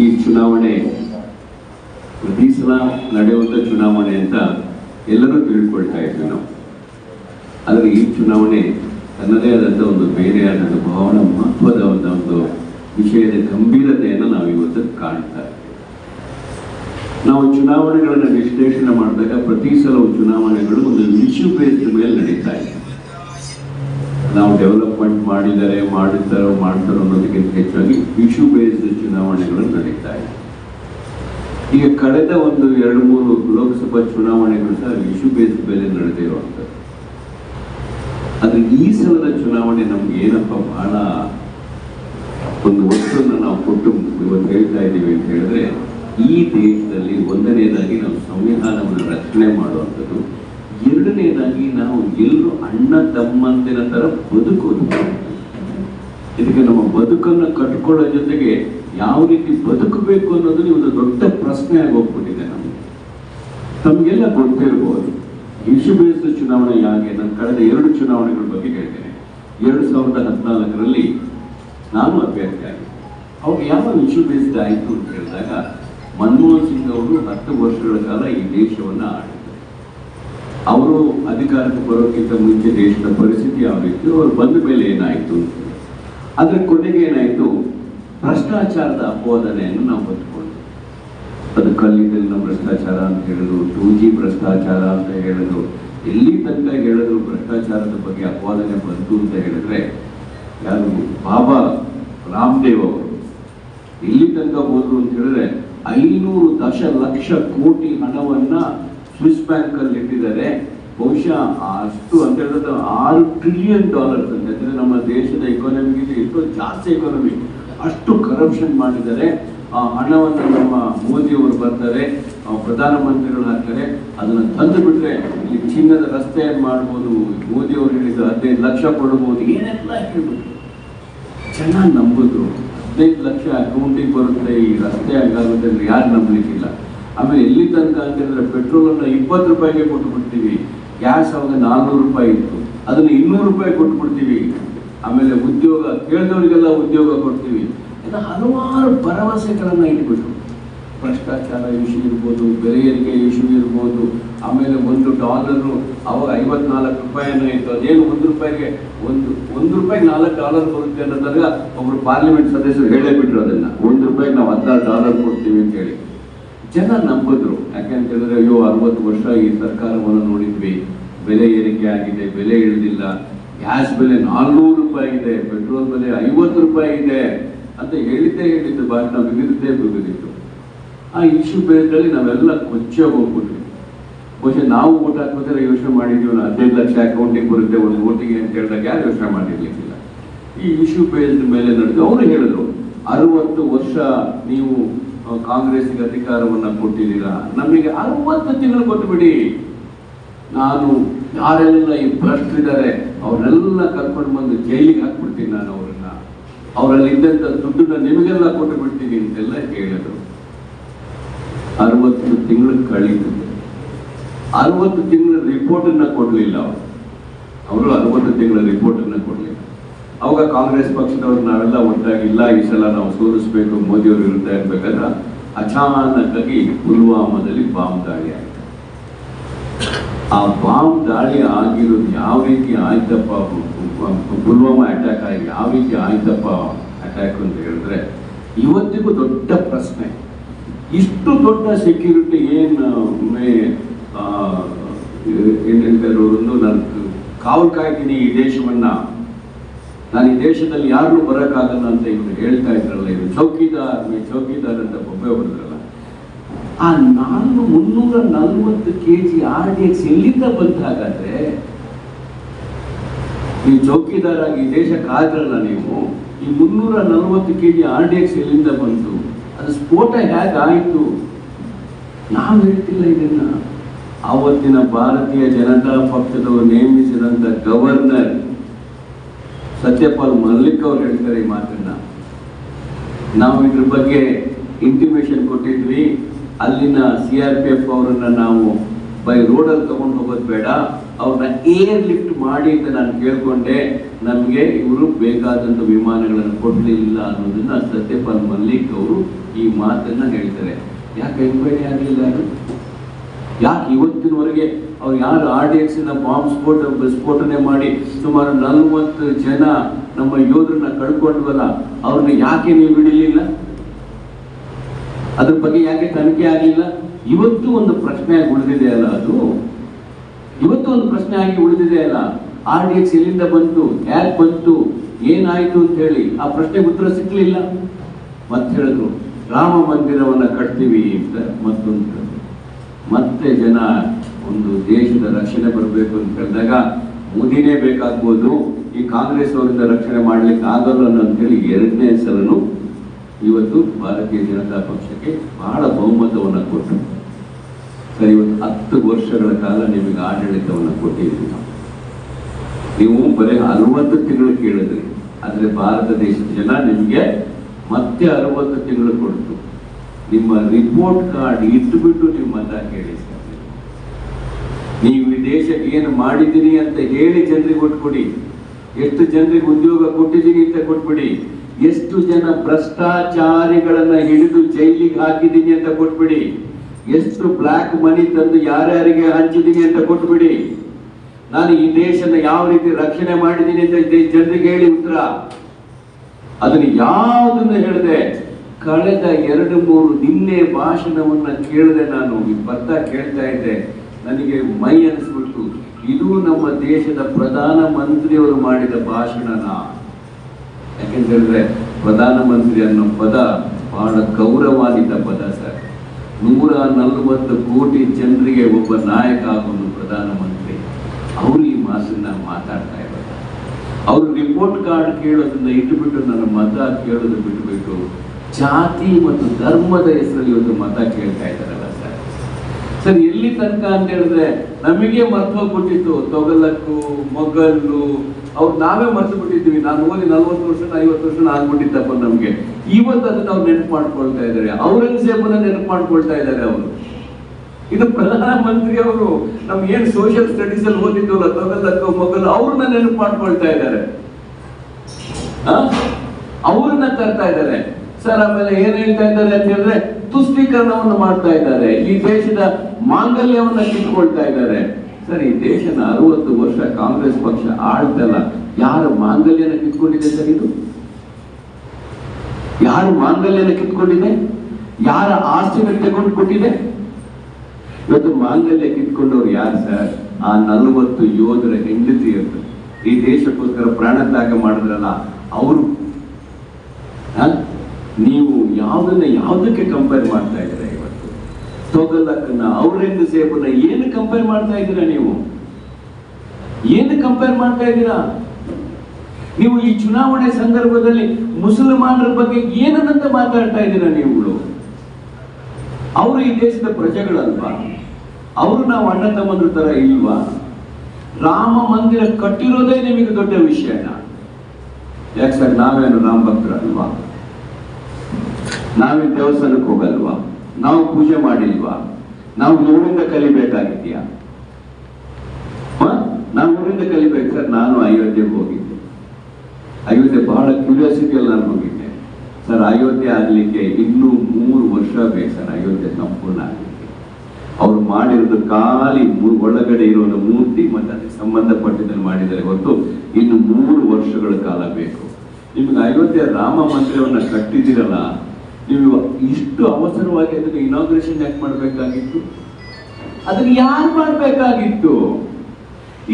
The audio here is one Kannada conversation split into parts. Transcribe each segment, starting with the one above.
ಈ ಚುನಾವಣೆ ಪ್ರತಿ ಸಲ ನಡೆಯುವಂಥ ಚುನಾವಣೆ ಅಂತ ಎಲ್ಲರೂ ತಿಳ್ಕೊಳ್ತಾ ಇದ್ವಿ ನಾವು. ಆದರೆ ಈ ಚುನಾವಣೆ ತನ್ನದೇ ಆದಂಥ ಒಂದು ಬೇರೆಯಾದಂಥ ಭಾವನ ಮಹತ್ವದ ಒಂದು ವಿಷಯದ ಗಂಭೀರತೆಯನ್ನು ನಾವು ಇವತ್ತು ಕಾಣ್ತಾ ನಾವು ಚುನಾವಣೆಗಳನ್ನು ವಿಶ್ಲೇಷಣೆ ಮಾಡಿದಾಗ ಪ್ರತಿ ಸಲವು ಚುನಾವಣೆಗಳು ಒಂದು ಇಶ್ಯೂ ಮೇಲೆ ನಡೀತಾ ಇದೆ ನಾವು ಡೆವಲಪ್ಮೆಂಟ್ ಮಾಡಿದ್ದಾರೆ ಮಾಡಿದ್ದಾರೋ, ಮಾಡ್ತಾರೋ ಅನ್ನೋದಕ್ಕಿಂತ ಹೆಚ್ಚಾಗಿ ಇಶ್ಯೂ ಬೇಸ್ಡ್ ಚುನಾವಣೆಗಳು ನಡೀತಾ ಇದೆ. ಈಗ ಕಳೆದ ಒಂದು ಎರಡು ಮೂರು ಲೋಕಸಭಾ ಚುನಾವಣೆಗಳು ಸಹ ಇಶ್ಯೂ ಬೇಸ್ಡ್ ಮೇಲೆ ನಡೆದಿರುವಂಥದ್ದು ಆದ್ರೆ ಈ ಸಲದ ಚುನಾವಣೆ ನಮ್ಗೆ ಏನಪ್ಪ ಬಹಳ ಒಂದು ವಸ್ತುವನ್ನು ನಾವು ಕೊಟ್ಟು ಇವತ್ತು ಹೇಳ್ತಾ ಇದ್ದೀವಿ ಅಂತ ಹೇಳಿದ್ರೆ ಈ ದೇಶದಲ್ಲಿ ಒಂದನೇದಾಗಿ ನಾವು ಸಂವಿಧಾನವನ್ನು ರಕ್ಷಣೆ ಮಾಡುವಂಥದ್ದು. ಎರಡನೇದಾಗಿ ನಾವು ಎಲ್ಲರೂ ಅಣ್ಣ ತಮ್ಮಂದಿನ ತರ ಬದುಕೋದು. ಇದಕ್ಕೆ ನಮ್ಮ ಬದುಕನ್ನು ಕಟ್ಕೊಳ್ಳೋ ಜೊತೆಗೆ ಯಾವ ರೀತಿ ಬದುಕಬೇಕು ಅನ್ನೋದು ಒಂದು ದೊಡ್ಡ ಪ್ರಶ್ನೆ ಆಗಿ ಹೋಗ್ಬಿಟ್ಟಿದೆ ನಮಗೆ. ತಮಗೆಲ್ಲ ಗೊತ್ತಿರ್ಬೋದು ಇಶ್ಯೂ ಬೇಸ್ಡ್ ಚುನಾವಣೆ ಯಾಕೆ? ನಾನು ಕಳೆದ ಎರಡು ಚುನಾವಣೆಗಳ ಬಗ್ಗೆ ಹೇಳ್ತೇನೆ. ಎರಡು ಸಾವಿರದ ಹದಿನಾಲ್ಕರಲ್ಲಿ ನಾನು ಅಭ್ಯರ್ಥಿ ಆಗಿ ಅವಾಗ ಯಾವ ಇಶ್ಯೂ ಬೇಸ್ಡ್ ಆಯಿತು ಅಂತ ಹೇಳಿದಾಗ ಮನಮೋಹನ್ ಸಿಂಗ್ ಅವರು ಹತ್ತು ವರ್ಷಗಳ ಕಾಲ ಈ ದೇಶವನ್ನು ಆಳಿದ್ರು. ಅವರು ಅಧಿಕಾರಕ್ಕೆ ಬರೋಕ್ಕಿಂತ ಮುಂಚೆ ದೇಶದ ಪರಿಸ್ಥಿತಿ ಯಾವ ರೀತಿ ಅವರು ಬಂದ ಮೇಲೆ ಏನಾಯಿತು. ಅದ್ರ ಕೊನೆಗೆ ಏನಾಯಿತು? ಭ್ರಷ್ಟಾಚಾರದ ಅಪವಾದನೆಯನ್ನು ನಾವು ಹೊತ್ಕೊಂಡು ಅದು ಕಲ್ಲಿದ್ದಲಿನ ಭ್ರಷ್ಟಾಚಾರ ಅಂತ ಹೇಳಿದ್ರು ಟೂ ಜಿ ಭ್ರಷ್ಟಾಚಾರ ಅಂತ ಹೇಳಿದ್ರು. ಎಲ್ಲಿ ತನಕ ಹೇಳಿದ್ರು ಭ್ರಷ್ಟಾಚಾರದ ಬಗ್ಗೆ ಅಪವಾದನೆ ಬಂತು ಅಂತ ಹೇಳಿದ್ರೆ, ಯಾರು? ಬಾಬಾ ರಾಮದೇವ್ ಅವರು. ಎಲ್ಲಿ ತನಕ ಹೋದ್ರು ಅಂತ ಹೇಳಿದ್ರೆ, ಐನೂರು ದಶಲಕ್ಷ ಕೋಟಿ ಹಣವನ್ನ ಸ್ವಿಸ್ ಬ್ಯಾಂಕ್ ಅಲ್ಲಿ ಇಟ್ಟಿದ್ದಾರೆ. ಬಹುಶಃ ಅಷ್ಟು ಅಂತ ಹೇಳಿದ್ರೆ ಆರು ಟ್ರಿಲಿಯನ್ ಡಾಲರ್ಸ್ ಅಂತ ಹೇಳಿದ್ರೆ ನಮ್ಮ ದೇಶದ ಎಕಾನಮಿಗೆ ಎಷ್ಟೋ ಜಾಸ್ತಿ ಎಕಾನಮಿ ಅಷ್ಟು ಕರಪ್ಷನ್ ಮಾಡಿದ್ದಾರೆ. ಆ ಹಣವನ್ನು ನಮ್ಮ ಮೋದಿಯವರು ಬರ್ತಾರೆ ಪ್ರಧಾನಮಂತ್ರಿಗಳು ಹಾಕ್ತಾರೆ. ಅದನ್ನು ತಂದು ಬಿಟ್ರೆ ಇಲ್ಲಿ ಚಿನ್ನದ ರಸ್ತೆ ಮಾಡ್ಬೋದು? ಮೋದಿಯವರು ಹೇಳಿದ ಹದಿನೈದು ಲಕ್ಷ ಕೊಡಬಹುದು ಏನೆಲ್ಲ ಹೇಳ್ಬೋದು? ಚೆನ್ನಾಗಿ ನಂಬಿದ್ರು. ಹದಿನೈದು ಲಕ್ಷ ಅಕೌಂಟಿಗೆ ಬರುತ್ತೆ, ಈ ರಸ್ತೆ ಆಗುತ್ತೆ ಅಂದ್ರೆ ಯಾರು ನಂಬಲಿಕ್ಕಿಲ್ಲ. ಆಮೇಲೆ ಎಲ್ಲಿ ತನಕ ಅಂತ ಹೇಳಿದ್ರೆ ಪೆಟ್ರೋಲ್ ಅನ್ನ ಇಪ್ಪತ್ತು ರೂಪಾಯಿಗೆ ಕೊಟ್ಟು ಬಿಡ್ತೀವಿ ಗ್ಯಾಸ್ ಅವಾಗ ನಾನ್ನೂರು ರೂಪಾಯಿ ಇತ್ತು. ಅದನ್ನ ಇನ್ನೂರು ರೂಪಾಯಿ ಕೊಟ್ಟು ಬಿಡ್ತೀವಿ ಆಮೇಲೆ ಉದ್ಯೋಗ, ಕೇಳಿದವರಿಗೆಲ್ಲ ಉದ್ಯೋಗ ಕೊಡ್ತೀವಿ. ಇದು ಹಲವಾರು ಭರವಸೆಗಳನ್ನ ಇಟ್ಬಿಟ್ರು. ಭ್ರಷ್ಟಾಚಾರ ಇಶ್ಯೂ ಇರ್ಬೋದು, ಬೆಲೆ ಏರಿಕೆ ಇಶ್ಯೂ ಇರ್ಬೋದು, ಆಮೇಲೆ ಒಂದು ಡಾಲರು ಅವಾಗ ಐವತ್ನಾಲ್ಕು ರೂಪಾಯಿನೂ ಇತ್ತು. ಅದೇನು ಒಂದು ರೂಪಾಯಿಗೆ ಒಂದು ಒಂದು ರೂಪಾಯಿ ನಾಲ್ಕು ಡಾಲರ್ ಬರುತ್ತೆ ಅನ್ನೋದಾಗ ಒಬ್ಬರು ಪಾರ್ಲಿಮೆಂಟ್ ಸದಸ್ಯರು ಹೇಳೇ ಬಿಟ್ರು ಅದನ್ನ. ಒಂದು ರೂಪಾಯಿಗೆ ನಾವು ಹದಿನಾರು ಡಾಲರ್ ಕೊಡ್ತೀವಿ ಅಂತ ಹೇಳಿ. ಜನ ನಂಬಿದ್ರು. ಯಾಕಂತ ಹೇಳಿದ್ರೆ, ಅಯ್ಯೋ, ಅರವತ್ತು ವರ್ಷ ಈ ಸರ್ಕಾರವನ್ನು ನೋಡಿದ್ವಿ. ಬೆಲೆ ಏರಿಕೆ ಆಗಿದೆ, ಬೆಲೆ ಇಳಿದಿಲ್ಲ. ಗ್ಯಾಸ್ ಬೆಲೆ ನಾಲ್ನೂರು ರೂಪಾಯಿ ಇದೆ, ಪೆಟ್ರೋಲ್ ಬೆಲೆ ಐವತ್ತು ರೂಪಾಯಿ ಇದೆ ಅಂತ ಹೇಳಿದ್ದೇ ಹೇಳಿದ್ದು ಭಾಷಣ ಬಿಗಿದ್ದೇ ಬಿಗಿದಿತ್ತು. ಆ ಇಶ್ಯೂ ಬೇಸ್ಡಲ್ಲಿ ನಾವೆಲ್ಲ ಕೊಚ್ಚೆ ಹೋಗ್ಬಿಟ್ವಿ. ಬಹುಶಃ ನಾವು ಓಟ್ ಹಾಕ್ಬೇಕಾದ್ರೆ ಯೋಚನೆ ಮಾಡಿದ್ವಿ ನಾವು ಹದಿನೈದು ಲಕ್ಷ ಅಕೌಂಟಿಗೆ ಬರುತ್ತೆ, ಒಂದು ಓಟಿಗೆ ಅಂತ ಹೇಳಿದಾಗ ಯಾರು ಯೋಚನೆ ಮಾಡಿರ್ಲಿಕ್ಕಿಲ್ಲ ಈ ಇಶ್ಯೂ ಬೇಸ್ಡ್ ಮೇಲೆ ನಡೆದು, ಅವರು ಹೇಳಿದ್ರು, ಅರವತ್ತು ವರ್ಷ ನೀವು ಕಾಂಗ್ರೆಸ್ಗೆ ಅಧಿಕಾರವನ್ನ ಕೊಟ್ಟಿದ್ದೀರಾ? ನಮಗೆ ಅರವತ್ತು ತಿಂಗಳು ಕೊಟ್ಟು ಬಿಡಿ ನಾನು ಯಾರೆಲ್ಲ ಈ ಭ್ರಷ್ಟರಿದ್ದಾರೆ ಅವರೆಲ್ಲ ಕರ್ಕೊಂಡು ಬಂದು ಜೈಲಿಗೆ ಹಾಕ್ಬಿಡ್ತೀನಿ ನಾನು ಅವರನ್ನ. ಅವರಲ್ಲಿ ಇದ್ದಂಥ ದುಡ್ಡನ್ನ ನಿಮಗೆಲ್ಲ ಕೊಟ್ಟು ಬಿಡ್ತೀನಿ ಅಂತೆಲ್ಲ ಹೇಳಿದ್ರು. ಅರವತ್ತು ತಿಂಗಳು ಕಳೀತು. ಅರವತ್ತು ತಿಂಗಳ ರಿಪೋರ್ಟ್ ಕೊಡಲಿಲ್ಲ ಅವರು. ಅವರು ಅರವತ್ತು ತಿಂಗಳ ರಿಪೋರ್ಟ್ ಕೊಡಲಿಲ್ಲ ಕೊಡ್ಲಿಲ್ಲ. ಅವಾಗ ಕಾಂಗ್ರೆಸ್ ಪಕ್ಷದವ್ರು ನಾವೆಲ್ಲ ಒಟ್ಟಾಗಿ, ಇಲ್ಲ, ಈ ಸಲ ನಾವು ಸೋಲಿಸ್ಬೇಕು ಮೋದಿ ಅವರು ವಿರುದ್ಧ ಇರ್ಬೇಕಾದ್ರೆ ಅಚಾನಕ್ಕಾಗಿ ಪುಲ್ವಾಮಾದಲ್ಲಿ ಬಾಂಬ್ ದಾಳಿ ಆಯ್ತು. ಆ ಬಾಂಬ್ ದಾಳಿ ಆಗಿರೋದು ಯಾವ ರೀತಿ ಆಯ್ತಪ್ಪ? ಪುಲ್ವಾಮಾ ಅಟ್ಯಾಕ್ ಆಗಿ ಯಾವ ರೀತಿ ಆಯ್ತಪ್ಪ ಅಟ್ಯಾಕ್ ಅಂತ ಹೇಳಿದ್ರೆ, ಇವತ್ತಿಗೂ ದೊಡ್ಡ ಪ್ರಶ್ನೆ. ಇಷ್ಟು ದೊಡ್ಡ ಸೆಕ್ಯೂರಿಟಿ ಏನು ಏನ್ ಹೇಳ್ತಾರೆ ಒಂದು ನಾನು ಕಾವು ಕಾಯ್ತೀನಿ ಈ ದೇಶವನ್ನ ನಾನು ಈ ದೇಶದಲ್ಲಿ ಯಾರು ಬರೋಕ್ಕಾಗಲ್ಲ ಅಂತ ಇವರು ಹೇಳ್ತಾ ಇದ್ರಲ್ಲ, ಇವರು ಚೌಕಿದಾರ್ ಚೌಕಿದಾರ್ ಅಂತ ಬೊಬ್ಬೆ ಹೊಡೆದ್ರಲ್ಲ. ಆ ನಾನು ಮುನ್ನೂರ ನಲ್ವತ್ತು K G R D X ಎಲ್ಲಿಂದ ಬಂತ ಹಾಗಾದ್ರೆ? ನೀವು ಚೌಕಿದಾರಾಗಿ ಈ ದೇಶಕ್ಕೆ ಆದ್ರಲ್ಲ ನೀವು? ಈ ಮುನ್ನೂರ ನಲ್ವತ್ತು K G R D X ಎಲ್ಲಿಂದ ಬಂತು ಅದು ಸ್ಫೋಟ ಹೇಗಾಯಿತು ನಾವು ಹೇಳ್ತಿಲ್ಲ ಇದನ್ನ. ಆವತ್ತಿನ ಭಾರತೀಯ ಜನತಾ ಪಕ್ಷದವರು ನೇಮಿಸಿದಂತ ಗವರ್ನರ್ ಸತ್ಯಪಾಲ್ ಮಲ್ಲಿಕ್ ಅವ್ರು ಹೇಳ್ತಾರೆ ಈ ಮಾತನ್ನ. ನಾವು ಇದ್ರ ಬಗ್ಗೆ ಇಂಟಿಮೇಷನ್ ಕೊಟ್ಟಿದ್ವಿ. ಅಲ್ಲಿನ ಸಿ ಆರ್ ಪಿ ಎಫ್ ಅವರನ್ನ ನಾವು ಬೈ ರೋಡಲ್ಲಿ ತಗೊಂಡು ಹೋಗೋದು ಬೇಡ. ಅವ್ರನ್ನ ಏರ್ ಲಿಫ್ಟ್ ಮಾಡಿ ಅಂತ ನಾನು ಕೇಳ್ಕೊಂಡೆ. ನಮಗೆ ಇವರು ಬೇಕಾದಂತ ವಿಮಾನಗಳನ್ನು ಕೊಡಲಿಲ್ಲ ಅನ್ನೋದನ್ನ ಸತ್ಯಪಾಲ್ ಮಲ್ಲಿಕ್ ಅವರು ಈ ಮಾತನ್ನ ಹೇಳ್ತಾರೆ. ಯಾಕೆ ಎನ್ಕ್ವೈರಿ ಆಗಲಿಲ್ಲ ಅದು? ಯಾಕೆ ಇವತ್ತಿನವರೆಗೆ ಅವ್ರು ಯಾರು ಆರ್ ಡಿ ಎಕ್ಸ್ ಬಾಂಬ್ ಸ್ಫೋಟ ಸ್ಫೋಟನೆ ಮಾಡಿ ಸುಮಾರು ನಲವತ್ತು ಜನ ನಮ್ಮ ಯೋಧರನ್ನ ಕಳ್ಕೊಂಡ್ವಲ್ಲ, ಅವ್ರನ್ನ ಯಾಕೆ ನೀವು ಬಿಡಲಿಲ್ಲ? ಅದ್ರ ಬಗ್ಗೆ ಯಾಕೆ ತನಿಖೆ ಆಗಲಿಲ್ಲ? ಇವತ್ತು ಒಂದು ಪ್ರಶ್ನೆ ಆಗಿ ಉಳಿದಿದೆ ಅಲ್ಲ ಅದು. ಇವತ್ತು ಒಂದು ಪ್ರಶ್ನೆ ಆಗಿ ಉಳಿದಿದೆ ಅಲ್ಲ. ಆರ್ ಡಿ ಎಕ್ಸ್ ಎಲ್ಲಿಂದ ಬಂತು? ಯಾಕೆ ಬಂತು? ಏನಾಯ್ತು ಅಂತ ಹೇಳಿ. ಆ ಪ್ರಶ್ನೆಗೆ ಉತ್ತರ ಸಿಕ್ಕಲಿಲ್ಲ ಮತ್ತೆ ಹೇಳಿದ್ರು, ರಾಮ ಮಂದಿರವನ್ನ ಕಟ್ತೀವಿ ಅಂತ ಮತ್ತೊಂದು. ಮತ್ತೆ ಜನ ಒಂದು ದೇಶದ ರಕ್ಷಣೆ ಬರಬೇಕು ಅಂತ ಹೇಳಿದಾಗ ಮೋದಿನೇ ಬೇಕಾಗ್ಬೋದು, ಈ ಕಾಂಗ್ರೆಸ್ ಅವರಿಂದ ರಕ್ಷಣೆ ಮಾಡ್ಲಿಕ್ಕೆ ಆಗಲ್ಲ ಅಂತೇಳಿ ಎರಡನೇ ಸಲನು ಇವತ್ತು ಭಾರತೀಯ ಜನತಾ ಪಕ್ಷಕ್ಕೆ ಬಹಳ ಬಹುಮತವನ್ನು ಕೊಟ್ಟರು ಸರಿ, ಇವತ್ತು ಹತ್ತು ವರ್ಷಗಳ ಕಾಲ ನಿಮಗೆ ಆಡಳಿತವನ್ನು ಕೊಟ್ಟಿದ್ದೀವಿ ನಾವು ಬರೀ ಅರವತ್ತು ತಿಂಗಳು ಕೇಳಿದ್ರಿ, ಆದರೆ ಭಾರತ ದೇಶದ ಜನ ನಿಮಗೆ ಮತ್ತೆ ಅರವತ್ತು ತಿಂಗಳು ಕೊಡ್ತು. ನಿಮ್ಮ ರಿಪೋರ್ಟ್ ಕಾರ್ಡ್ ಇಟ್ಟುಬಿಟ್ಟು ನೀವು ಮತ ಕೇಳಿ. ನೀವು ಈ ದೇಶಕ್ಕೆ ಏನು ಮಾಡಿದ್ದೀರಿ ಅಂತ ಹೇಳಿ ಜನರಿಗೆ ಕೊಟ್ಬಿಡಿ. ಎಷ್ಟು ಜನರಿಗೆ ಉದ್ಯೋಗ ಕೊಟ್ಟಿದ್ದೀರಿ ಅಂತ ಕೊಟ್ಬಿಡಿ. ಎಷ್ಟು ಜನ ಭ್ರಷ್ಟಾಚಾರಿಗಳನ್ನ ಹಿಡಿದು ಜೈಲಿಗೆ ಹಾಕಿದ್ದೀನಿ ಅಂತ ಕೊಟ್ಬಿಡಿ. ಎಷ್ಟು ಬ್ಲ್ಯಾಕ್ ಮನಿ ತಂದು ಯಾರ್ಯಾರಿಗೆ ಹಂಚಿದ್ದೀನಿ ಅಂತ ಕೊಟ್ಬಿಡಿ. ನಾನು ಈ ದೇಶನ ಯಾವ ರೀತಿ ರಕ್ಷಣೆ ಮಾಡಿದ್ದೀನಿ ಅಂತ ಜನರಿಗೆ ಹೇಳಿ ಉತ್ತರ. ಅದನ್ನ ಯಾವುದನ್ನು ಹೇಳಿದೆ. ಕಳೆದ ಎರಡು ಮೂರು ನಿನ್ನೆ ಭಾಷಣವನ್ನು ಕೇಳಿದೆ ನಾನು ಪದ ಕೇಳ್ತಾ ಇದ್ದೆ. ನನಗೆ ಮೈ ಅನಿಸ್ಬಿಟ್ಟು ಇದು ನಮ್ಮ ದೇಶದ ಪ್ರಧಾನ ಮಂತ್ರಿಯವರು ಮಾಡಿದ ಭಾಷಣನ? ಯಾಕೆಂತೇಳಿದ್ರೆ, ಪ್ರಧಾನ ಪ್ರಧಾನಮಂತ್ರಿ ಅನ್ನೋ ಪದ ಬಹಳ ಗೌರವಾನ್ವಿತ ಪದ ಸರ್. ನೂರ ನಲವತ್ತು ಕೋಟಿ ಜನರಿಗೆ ಒಬ್ಬ ನಾಯಕ ಆಗೋನು ಪ್ರಧಾನಮಂತ್ರಿ ಅವರು ಈ ಮಾತನ್ನ ಮಾತಾಡ್ತಾ ಇದ್ದಾರೆ. ಅವರು ರಿಪೋರ್ಟ್ ಕಾರ್ಡ್ ಕೇಳೋದನ್ನ ಇಟ್ಟುಬಿಟ್ಟು ನನ್ನ ಮತ ಕೇಳೋದು ಬಿಟ್ಟುಬಿಟ್ಟು ಜಾತಿ ಮತ್ತು ಧರ್ಮದ ಹೆಸರಲ್ಲಿ ಒಂದು ಮತ ಕೇಳ್ತಾ ಇದ್ದಾರಲ್ಲ ಸರ್. ಸರ್, ಎಲ್ಲಿ ತನಕ ಅಂತ ಹೇಳಿದ್ರೆ ನಮಗೆ ಮಹತ್ವ ಕೊಟ್ಟಿತ್ತು ತೊಗಲಕ್ಕು, ಮೊಗಲ್ಲು, ಅವ್ರು ನಾವೇ ಮರ್ತು ಬಿಟ್ಟಿದ್ದೀವಿ. ನಾನು ಓದಿ ನಲ್ವತ್ತು ವರ್ಷ, ಐವತ್ತು ವರ್ಷ ಆಗ್ಬಿಟ್ಟಿದ್ದಪ್ಪ ನಮ್ಗೆ. ಇವತ್ತು ಅದನ್ನ ಅವ್ರು ನೆನಪು ಮಾಡ್ಕೊಳ್ತಾ ಇದ್ದಾರೆ. ಸೇಬನ್ನ ನೆನಪು ಮಾಡ್ಕೊಳ್ತಾ ಇದ್ದಾರೆ ಅವರು. ಇದು ಪ್ರಧಾನ ಮಂತ್ರಿ ಅವರು ನಮ್ಗೆ ಏನ್ ಸೋಷಿಯಲ್ ಸ್ಟಡೀಸ್ ಅಲ್ಲಿ ಓದಿದ್ದವಲ್ಲ ತೊಗಲಕ್ಕು ಮೊಗಲ್ ಅವ್ರನ್ನ ನೆನಪು ಮಾಡ್ಕೊಳ್ತಾ ಇದ್ದಾರೆ? ಅವ್ರನ್ನ ತರ್ತಾ ಇದ್ದಾರೆ. ಸರ್ ಆಮೇಲೆ ಏನ್ ಹೇಳ್ತಾ ಇದ್ದಾರೆ ಅಂತ ಹೇಳಿದ್ರೆ ತುಷ್ಟೀಕರಣವನ್ನು ಮಾಡ್ತಾ ಇದ್ದಾರೆ. ಈ ದೇಶದ ಮಾಂಗಲ್ಯವನ್ನ ಕಿತ್ಕೊಳ್ತಾ ಇದ್ದಾರೆ. ಸರ್, ಈ ದೇಶನ ಅರವತ್ತು ವರ್ಷ ಕಾಂಗ್ರೆಸ್ ಪಕ್ಷ ಆಳ್ತಲ್ಲ, ಯಾರ ಮಾಂಗಲ್ಯನ ಕಿತ್ಕೊಂಡಿದೆ ಸರ್ ಇದು? ಯಾರು ಮಾಂಗಲ್ಯನ ಕಿತ್ಕೊಂಡಿದೆ? ಯಾರ ಆಸ್ತಿ ತಗೊಂಡು ಕೊಟ್ಟಿದೆ? ಇವತ್ತು ಮಾಂಗಲ್ಯ ಕಿತ್ಕೊಂಡವ್ರು ಯಾರು ಸರ್? ಆ ನಲವತ್ತು ಯೋಧರ ಹೆಂಡತಿಯರು ಈ ದೇಶಕ್ಕೋಸ್ಕರ ಪ್ರಾಣ ತ್ಯಾಗ ಮಾಡಿದ್ರಲ್ಲ, ಅವರು. ನೀವು ಯಾವುದನ್ನ ಯಾವುದಕ್ಕೆ ಕಂಪೇರ್ ಮಾಡ್ತಾ ಇದ್ದೀರಾ ಇವತ್ತು? ತೊಗಲಕ್ಕನ್ನ ಔರಂಗಜೇಬನ್ನ ಏನು ಕಂಪೇರ್ ಮಾಡ್ತಾ ಇದ್ದೀರಾ ನೀವು? ಏನು ಕಂಪೇರ್ ಮಾಡ್ತಾ ಇದ್ದೀರಾ? ನೀವು ಈ ಚುನಾವಣೆ ಸಂದರ್ಭದಲ್ಲಿ ಮುಸಲ್ಮಾನರ ಬಗ್ಗೆ ಏನನ್ನಂತ ಮಾತಾಡ್ತಾ ಇದ್ದೀರಾ ನೀವುಗಳು? ಅವರು ಈ ದೇಶದ ಪ್ರಜೆಗಳಲ್ವಾ? ಅವರು ನಾವು ಅಣ್ಣ ತಮ್ಮಂದ್ರ ತರ ಇಲ್ವಾ? ರಾಮ ಮಂದಿರ ಕಟ್ಟಿರೋದೇ ನಿಮಗೆ ದೊಡ್ಡ ವಿಷಯನ? ಯಾಕೆ ಸರ್, ನಾವೇನು ರಾಮ ಭಕ್ತರಲ್ವಾ? ನಾವೇ ದೇವಸ್ಥಾನಕ್ಕೆ ಹೋಗಲ್ವಾ? ನಾವು ಪೂಜೆ ಮಾಡಿಲ್ವಾ? ನಾವು ಊರಿಂದ ಕಲಿಬೇಕಾಗಿದೆಯಾ? ನಾವು ಊರಿಂದ ಕಲಿಬೇಕು ಸರ್. ನಾನು ಅಯೋಧ್ಯೆಗೆ ಹೋಗಿದ್ದೆ. ಅಯೋಧ್ಯೆ ಬಹಳ ಕ್ಯೂರಿಯಾಸಿಟಿಯಲ್ಲಿ ನಾನು ಹೋಗಿದ್ದೆ. ಸರ್, ಅಯೋಧ್ಯೆ ಆಗಲಿಕ್ಕೆ ಇನ್ನೂ ಮೂರು ವರ್ಷ ಬೇಕು ಸರ್ ಅಯೋಧ್ಯೆ ಸಂಪೂರ್ಣ ಆಗಲಿಕ್ಕೆ. ಅವ್ರು ಮಾಡಿರೋದು ಖಾಲಿ ಒಳಗಡೆ ಇರೋದು ಮೂರ್ತಿ ಮತ್ತೆ ಅದಕ್ಕೆ ಸಂಬಂಧಪಟ್ಟಿದ್ದನ್ನು ಮಾಡಿದರೆ ಹೊರತು ಇನ್ನು ಮೂರು ವರ್ಷಗಳ ಕಾಲ ಬೇಕು. ನಿಮ್ಗೆ ಅಯೋಧ್ಯೆ ರಾಮ ಮಂದಿರವನ್ನು ಕಟ್ಟಿದಿರಲ್ಲ ನೀವು ಇಷ್ಟು ಅವಸರವಾಗಿ ಅದಕ್ಕೆ ಇನಾಗ್ರೇಷನ್ ಯಾಕೆ ಮಾಡಬೇಕಾಗಿತ್ತು? ಅದನ್ನು ಯಾರು ಮಾಡಬೇಕಾಗಿತ್ತು?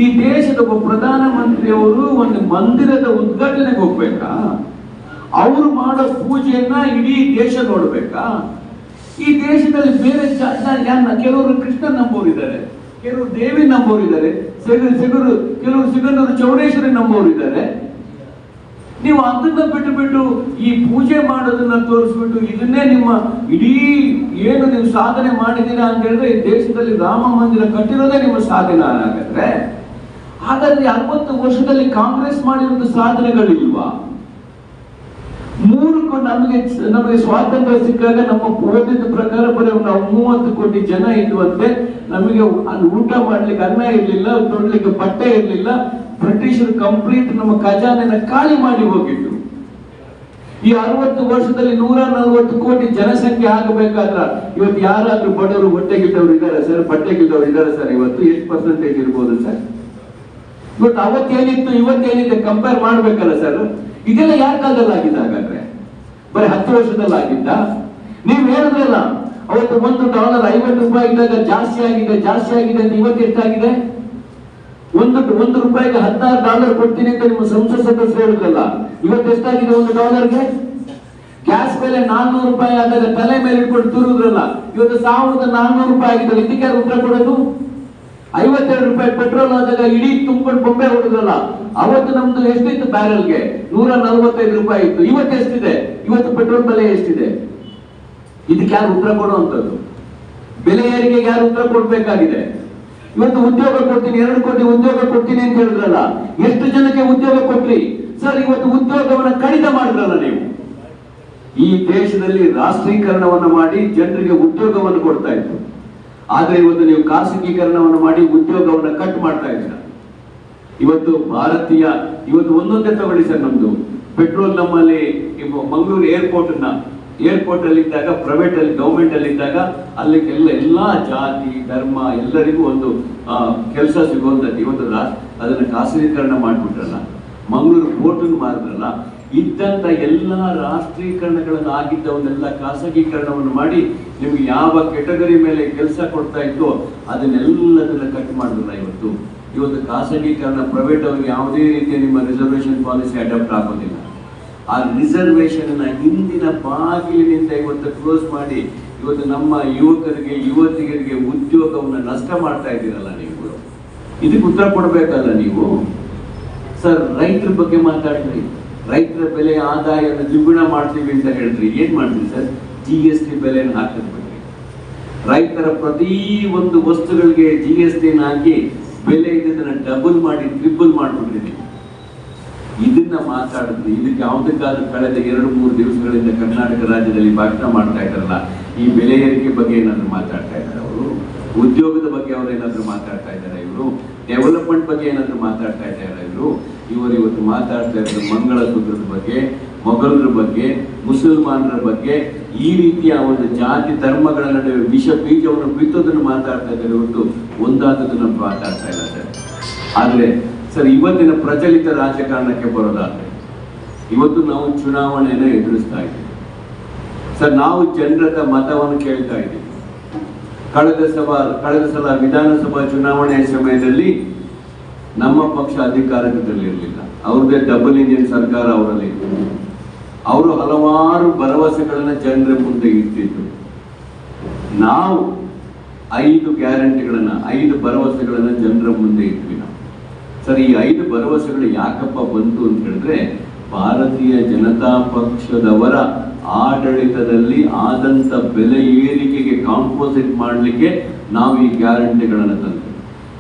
ಈ ದೇಶದ ಒಬ್ಬ ಪ್ರಧಾನ ಮಂತ್ರಿಯವರು ಒಂದು ಮಂದಿರದ ಉದ್ಘಾಟನೆಗೆ ಹೋಗ್ಬೇಕಾ? ಅವರು ಮಾಡೋ ಪೂಜೆಯನ್ನ ಇಡೀ ದೇಶ ನೋಡ್ಬೇಕಾ? ಈ ದೇಶದಲ್ಲಿ ಬೇರೆ ಕೆಲವರು ಕೃಷ್ಣ ನಂಬೋರಿದ್ದಾರೆ ಕೆಲವರು ದೇವಿ ನಂಬೋರಿದ್ದಾರೆ ಕೆಲವರು ಸಿಗಂದೂರು ಚೌಡೇಶ್ವರಿ ನಂಬೋರಿದ್ದಾರೆ ನೀವು ಅದನ್ನ ಬಿಟ್ಟು ಬಿಟ್ಟು ಈ ಪೂಜೆ ಮಾಡೋದನ್ನ ತೋರಿಸ್ಬಿಟ್ಟು ಇದನ್ನೇ ನಿಮ್ಮ ಇಡೀ ಏನು ನೀವು ಸಾಧನೆ ಮಾಡಿದ್ದೀರಾ ಅಂತ ಹೇಳಿದ್ರೆ ಈ ದೇಶದಲ್ಲಿ ರಾಮ ಮಂದಿರ ಕಟ್ಟಿರೋದೇ ನಿಮ್ಮ ಸಾಧನೆ ಹಾಗಾದ್ರೆ? ಹಾಗಾದ್ರೆ ಅರವತ್ತು ವರ್ಷದಲ್ಲಿ ಕಾಂಗ್ರೆಸ್ ಮಾಡಿರೋದು ಸಾಧನೆಗಳಿಲ್ವಾ? ಮೂರು ನಮಗೆ ನಮಗೆ ಸ್ವಾತಂತ್ರ್ಯ ಸಿಕ್ಕಾಗ ನಮ್ಮ ಓದಿದ ಪ್ರಕಾರ ಬರೀ ನಾವು ಮೂವತ್ತು ಕೋಟಿ ಜನ ಇದ್ವಂತೆ ನಮಗೆ ಊಟ ಮಾಡ್ಲಿಕ್ಕೆ ಅನ್ನ ಇರಲಿಲ್ಲ ತೊಡ್ಲಿಕ್ಕೆ ಬಟ್ಟೆ ಇರ್ಲಿಲ್ಲ ಬ್ರಿಟಿಷರು ಕಂಪ್ಲೀಟ್ ನಮ್ಮ ಖಜಾನೆನ ಖಾಲಿ ಮಾಡಿ ಹೋಗಿದ್ರು. ಈ ಅರವತ್ತು ವರ್ಷದಲ್ಲಿ ನೂರ ನಲವತ್ತು ಕೋಟಿ ಜನಸಂಖ್ಯೆ ಆಗಬೇಕಾದ್ರ ಇವತ್ತು ಯಾರಾದ್ರೂ ಬಡವರು ಹೊಟ್ಟೆಗಿದ್ದವರು ಇದ್ದಾರೆ ಸರ್? ಬಟ್ಟೆಗಿದ್ದವರು ಇದ್ದಾರೆ ಸರ್? ಇವತ್ತು ಎಷ್ಟು ಪರ್ಸೆಂಟೇಜ್ ಇರ್ಬೋದು ಸರ್? ಇವತ್ತು ಅವತ್ತೇನಿತ್ತು, ಇವತ್ತೇನಿದೆ ಕಂಪೇರ್ ಮಾಡ್ಬೇಕಲ್ಲ ಸರ್? ಇದೆಲ್ಲ ಯಾರ ಕಾಲದಲ್ಲಿ ಆಗಿದ್ದ ಹಾಗಾದ್ರೆ? ಬರೀ ಹತ್ತು ವರ್ಷದಲ್ಲಿ ಆಗಿದ್ದ? ನೀವು ಹೇಳಿದ್ರಲ್ಲ, ಅವತ್ತು ಒಂದು ಡಾಲರ್ ಐವತ್ತು ರೂಪಾಯಿ ಇದ್ದಾಗ ಜಾಸ್ತಿ ಆಗಿದೆ ಜಾಸ್ತಿ ಆಗಿದೆ ಅಂತ ಇವತ್ತು ಎಷ್ಟಾಗಿದೆ? ಒಂದು ಒಂದು ರೂಪಾಯಿಗೆ ಹದಿನಾರು ಡಾಲರ್ ಕೊಡ್ತೀನಿ ಅಂತ ನಿಮ್ಮ ಸಂಸತ್ ಸದಸ್ಯರು ಹೇಳಿದ್ರಲ್ಲ ಇವತ್ತು ಎಷ್ಟಾಗಿದೆ ಒಂದು ಡಾಲರ್ಗೆ ಗ್ಯಾಸ್ ಮೇಲೆ ನಾನ್ನೂರು ರೂಪಾಯಿ ಆದಾಗ ತಲೆ ಮೇಲೆ ಇಟ್ಕೊಂಡು ತೂರುದ್ರಲ್ಲ ಇವತ್ತು ಸಾವಿರದ ನಾನ್ನೂರು ರೂಪಾಯಿ ಆಗಿದ್ದಲ್ಲ ಇದಕ್ಕೆ ಯಾರು ಉತ್ತರ ಕೊಡೋದು? ಐವತ್ತೆರಡು ರೂಪಾಯಿ ಪೆಟ್ರೋಲ್ ಆದಾಗ ಇಡೀ ತುಂಬಿಕೊಂಡು ಬೊಂಬೆ ಹೊಡೆದ್ರಲ್ಲ. ಅವತ್ತು ನಮ್ದು ಎಷ್ಟಿತ್ತು ಬ್ಯಾರಲ್ಗೆ? ನೂರ ನಲವತ್ತೈದು ರೂಪಾಯಿ ಇತ್ತು. ಇವತ್ತು ಎಷ್ಟಿದೆ? ಇವತ್ತು ಪೆಟ್ರೋಲ್ ಬೆಲೆ ಎಷ್ಟಿದೆ? ಇದಕ್ಕೆ ಯಾರು ಉತ್ತರ ಕೊಡುವಂಥದ್ದು ಬೆಲೆ ಏರಿಕೆಗೆ ಯಾರು ಉತ್ತರ ಕೊಡ್ಬೇಕಾಗಿದೆ? ಇವತ್ತು ಉದ್ಯೋಗ ಕೊಡ್ತೀನಿ, ಎರಡು ಕೋಟಿ ಉದ್ಯೋಗ ಕೊಡ್ತೀನಿ ಅಂತ ಹೇಳಿದ್ರಲ್ಲ, ಎಷ್ಟು ಜನಕ್ಕೆ ಉದ್ಯೋಗ ಕೊಟ್ರಿ? ಸರ್, ಇವತ್ತು ಉದ್ಯೋಗವನ್ನು ಕಡಿತ ಮಾಡಿದ್ರಲ್ಲ ನೀವು. ಈ ದೇಶದಲ್ಲಿ ರಾಷ್ಟ್ರೀಕರಣವನ್ನು ಮಾಡಿ ಜನರಿಗೆ ಉದ್ಯೋಗವನ್ನು ಕೊಡ್ತಾ ಇತ್ತು ಆದ್ರೆ ಇವತ್ತು ನೀವು ಖಾಸಗೀಕರಣವನ್ನು ಮಾಡಿ ಉದ್ಯೋಗವನ್ನು ಕಟ್ ಮಾಡ್ತಾ ಇದ್ದೀರ? ಇವತ್ತು ಭಾರತೀಯ, ಇವತ್ತು ಒಂದೊಂದೇ ತಗೊಳ್ಳಿ ಸರ್ ನಮ್ದು. ಪೆಟ್ರೋಲ್ ನಮ್ಮಲ್ಲಿ ಮಂಗಳೂರು ಏರ್ಪೋರ್ಟ್ನ ಏರ್ಪೋರ್ಟ್ ಅಲ್ಲಿ ಇದ್ದಾಗ ಪ್ರೈವೇಟ್ ಅಲ್ಲಿ ಗೌರ್ಮೆಂಟ್ ಅಲ್ಲಿ ಇದ್ದಾಗ ಅಲ್ಲಿಗೆಲ್ಲ ಎಲ್ಲಾ ಜಾತಿ, ಧರ್ಮ, ಎಲ್ಲರಿಗೂ ಒಂದು ಕೆಲಸ ಸಿಗುವಂತದ್ದು ಇವತ್ತು ಅದನ್ನ ಖಾಸಗೀಕರಣ ಮಾಡ್ಬಿಟ್ರಲ್ಲ, ಮಂಗಳೂರು ಪೋರ್ಟ್ ಮಾಡಿದ್ರಲ್ಲ ಇದ್ದಂತ ಎಲ್ಲಾ ರಾಷ್ಟ್ರೀಕರಣಗಳನ್ನು ಆಗಿದ್ದವನ್ನೆಲ್ಲ ಖಾಸಗೀಕರಣವನ್ನು ಮಾಡಿ, ನಿಮ್ಗೆ ಯಾವ ಕೆಟಗರಿ ಮೇಲೆ ಕೆಲಸ ಕೊಡ್ತಾ ಇತ್ತು ಅದನ್ನೆಲ್ಲದನ್ನ ಕಟ್ ಮಾಡಿದ್ರಲ್ಲ ಇವತ್ತು. ಇವತ್ತು ಖಾಸಗೀಕರಣ ಪ್ರೈವೇಟ್ ಅವ್ರಿಗೆ ಯಾವುದೇ ರೀತಿಯ ನಿಮ್ಮ ರಿಸರ್ವೇಷನ್ ಪಾಲಿಸಿ ಅಡಾಪ್ಟ್ ಆಗೋದಿಲ್ಲ. ಆ ರಿಸರ್ವೇಶನ್ ಹಿಂದಿನ ಬಾಗಿಲಿನಿಂದ ಇವತ್ತು ಕ್ಲೋಸ್ ಮಾಡಿ ಇವತ್ತು ನಮ್ಮ ಯುವಕರಿಗೆ, ಯುವತಿಯರಿಗೆ ಉದ್ಯೋಗವನ್ನು ನಷ್ಟ ಮಾಡ್ತಾ ಇದ್ದೀರಲ್ಲ ನೀವು ಇದಕ್ಕೆ ಉತ್ತರ ಕೊಡಬೇಕಲ್ಲ ನೀವು? ಸರ್ ರೈತರ ಬಗ್ಗೆ ಮಾತಾಡ್ರಿ. ರೈತರ ಬೆಲೆ ಆದಾಯವನ್ನು ದ್ವಿಗುಣ ಮಾಡ್ತೀವಿ ಅಂತ ಹೇಳಿದ್ರಿ ಏನ್ ಮಾಡ್ತೀವಿ ಸರ್ ಜಿ ಎಸ್ ಟಿ ಬೆಲೆಯನ್ನು ಹಾಕಿದ್ಬಿಟ್ರಿ ರೈತರ ಪ್ರತಿ ಒಂದು ವಸ್ತುಗಳಿಗೆ ಜಿ ಎಸ್ ಟಿ ಹಾಕಿ ಬೆಲೆ ಇದನ್ನ ಡಬಲ್ ಮಾಡಿ ಟ್ರಿಬಲ್ ಮಾಡ್ಬಿಟ್ಟಿರಿ ಇದನ್ನ ಮಾತಾಡಿದ್ರೆ ಇದಕ್ಕೆ ಯಾವುದಕ್ಕಾದ್ರೂ ಕಳೆದ ಎರಡು, ಮೂರು ದಿವಸಗಳಿಂದ ಕರ್ನಾಟಕ ರಾಜ್ಯದಲ್ಲಿ ಭಾಷಣ ಮಾಡ್ತಾ ಇದ್ದಾರಲ್ಲ, ಈ ಬೆಲೆ ಏರಿಕೆ ಬಗ್ಗೆ ಏನಾದ್ರು ಮಾತಾಡ್ತಾ ಇದ್ದಾರೆ ಅವರು? ಉದ್ಯೋಗದ ಬಗ್ಗೆ ಅವರು ಏನಾದ್ರು ಮಾತಾಡ್ತಾ ಇದ್ದಾರೆ ಇವರು? ಡೆವಲಪ್ಮೆಂಟ್ ಬಗ್ಗೆ ಏನಾದ್ರು ಮಾತಾಡ್ತಾ ಇದ್ದಾರೆ ಇವರು? ಇವರು ಇವತ್ತು ಮಾತಾಡ್ತಾ ಇದ್ದಾರೆ ಮಂಗಳಸೂತ್ರದ ಬಗ್ಗೆ, ಮೊಘಲರ ಬಗ್ಗೆ, ಮುಸಲ್ಮಾನರ ಬಗ್ಗೆ, ಈ ರೀತಿಯ ಒಂದು ಜಾತಿ ಧರ್ಮಗಳ ನಡುವೆ ವಿಷ ಬೀಜವನ್ನು ಬಿತ್ತೋದನ್ನು ಮಾತಾಡ್ತಾ ಇದ್ದಾರೆ ಇವತ್ತು ಒಂದಾದದನ್ನು ಮಾತಾಡ್ತಾ ಇದ್ದಾರೆ ಸರ್. ಆದ್ರೆ ಸರ್, ಇವತ್ತಿನ ಪ್ರಚಲಿತ ರಾಜಕಾರಣಕ್ಕೆ ಬರೋದಾದ್ರೆ, ಇವತ್ತು ನಾವು ಚುನಾವಣೆಯನ್ನು ಎದುರಿಸ್ತಾ ಇದ್ದೀವಿ. ಸರ್, ನಾವು ಜನರ ಮತವನ್ನು ಕೇಳ್ತಾ ಇದ್ದೀವಿ. ಕಳೆದ ಸಭಾ, ಕಳೆದ ಸಲ ವಿಧಾನಸಭಾ ಚುನಾವಣೆಯ ಸಮಯದಲ್ಲಿ ನಮ್ಮ ಪಕ್ಷ ಅಧಿಕಾರದಲ್ಲಿರಲಿಲ್ಲ. ಅವ್ರದ್ದೇ ಡಬಲ್ ಇಂಜಿನ್ ಸರ್ಕಾರ ಅವರಲ್ಲಿ ಅವರು ಹಲವಾರು ಭರವಸೆಗಳನ್ನ ಜನರ ಮುಂದೆ ಇಟ್ಟಿದ್ರು. ನಾವು ಐದು ಗ್ಯಾರಂಟಿಗಳನ್ನ ಐದು ಭರವಸೆಗಳನ್ನ ಜನರ ಮುಂದೆ ಇಟ್ವಿ. ಸರ್, ಈ ಐದು ಭರವಸೆಗಳು ಯಾಕಪ್ಪ ಬಂತು ಅಂತ ಹೇಳಿದ್ರೆ, ಭಾರತೀಯ ಜನತಾ ಪಕ್ಷದವರ ಆಡಳಿತದಲ್ಲಿ ಆದಂತ ಬೆಲೆ ಏರಿಕೆಗೆ ಕಾಂಪೋಸಿಟ್ ಮಾಡಲಿಕ್ಕೆ ನಾವು ಈ ಗ್ಯಾರಂಟಿಗಳನ್ನು ತಂದೆ